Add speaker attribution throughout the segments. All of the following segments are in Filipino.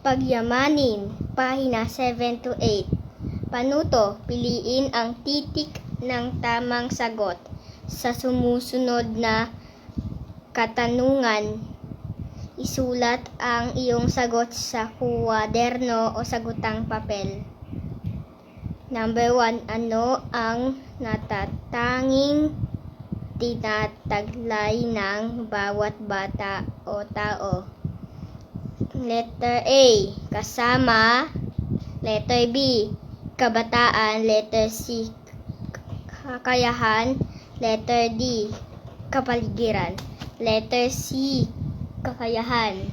Speaker 1: Pagyamanin, pahina 7 to 8. Panuto, piliin ang titik ng tamang sagot sa sumusunod na katanungan. Isulat ang iyong sagot sa kuwaderno o sagutang papel. Number 1, ano ang natatanging tinataglay ng bawat bata o tao? Letter A, kasama. Letter B, kabataan. Letter C, kakayahan. Letter D, kapaligiran. Letter C, kakayahan.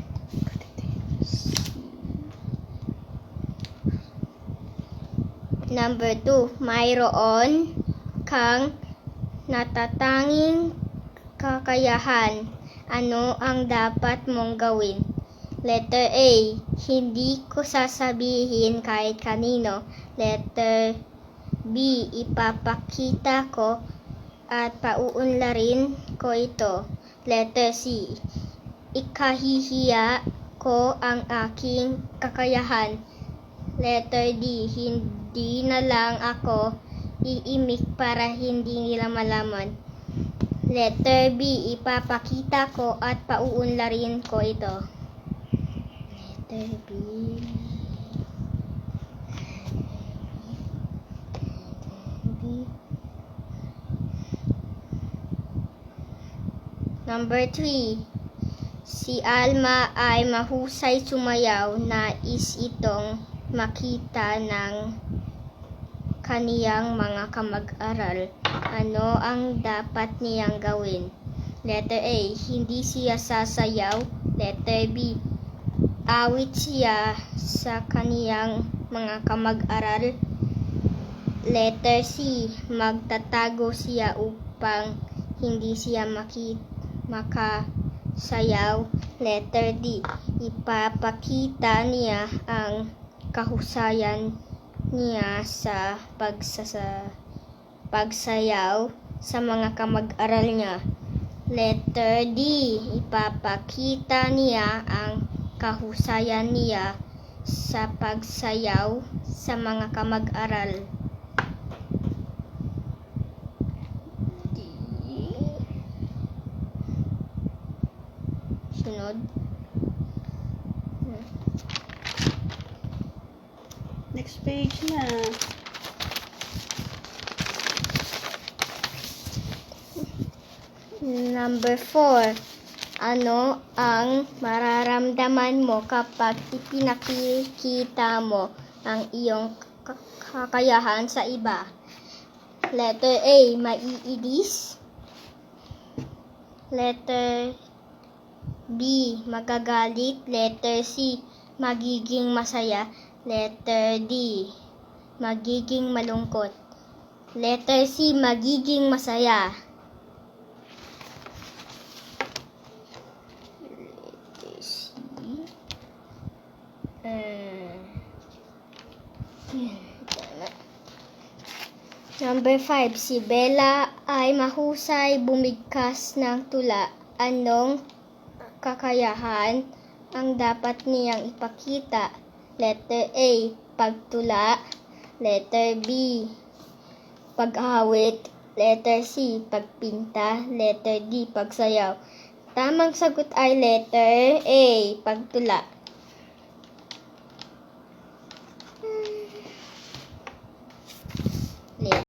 Speaker 1: Number 2, mayroon kang natatanging kakayahan. Ano ang dapat mong gawin? Letter A, hindi ko sasabihin kahit kanino. Letter B, ipapakita ko at pauunlarin ko ito. Letter C, ikahihiya ko ang aking kakayahan. Letter D, hindi na lang ako iimik para hindi nila malaman. Letter B, ipapakita ko at pauunlarin ko ito. Letter B. B. Number 3. Si Alma ay mahusay sumayaw. Nais itong makita ng kaniyang mga kamag-aral. Ano ang dapat niyang gawin? Letter A. Hindi siya sasayaw. Letter B. Awit siya sa kaniyang mga kamag-aral. Letter C. Magtatago siya upang hindi siya maki, makasayaw. Letter D. Ipapakita niya ang kahusayan niya sa pagsasa, pagsayaw sa mga kamag-aral niya. Letter D. Ipapakita niya ang kahusayan niya sa pagsayaw sa mga kamag-aral. Sunod.
Speaker 2: Next page na.
Speaker 1: Number 4. Ano ang mararamdaman mo kapag ipinakikita mo ang iyong kakayahan sa iba? Letter A, maiinis. Letter B, magagalit. Letter C, magiging masaya. Letter D, magiging malungkot. Letter C, magiging masaya. Tama. Number 5, si Bella ay mahusay bumigkas ng tula. Anong kakayahan ang dapat niyang ipakita? Letter A, pagtula. Letter B, pag-awit. Letter C, pagpinta. Letter D, pagsayaw. Tamang sagot ay letter A, pagtula. here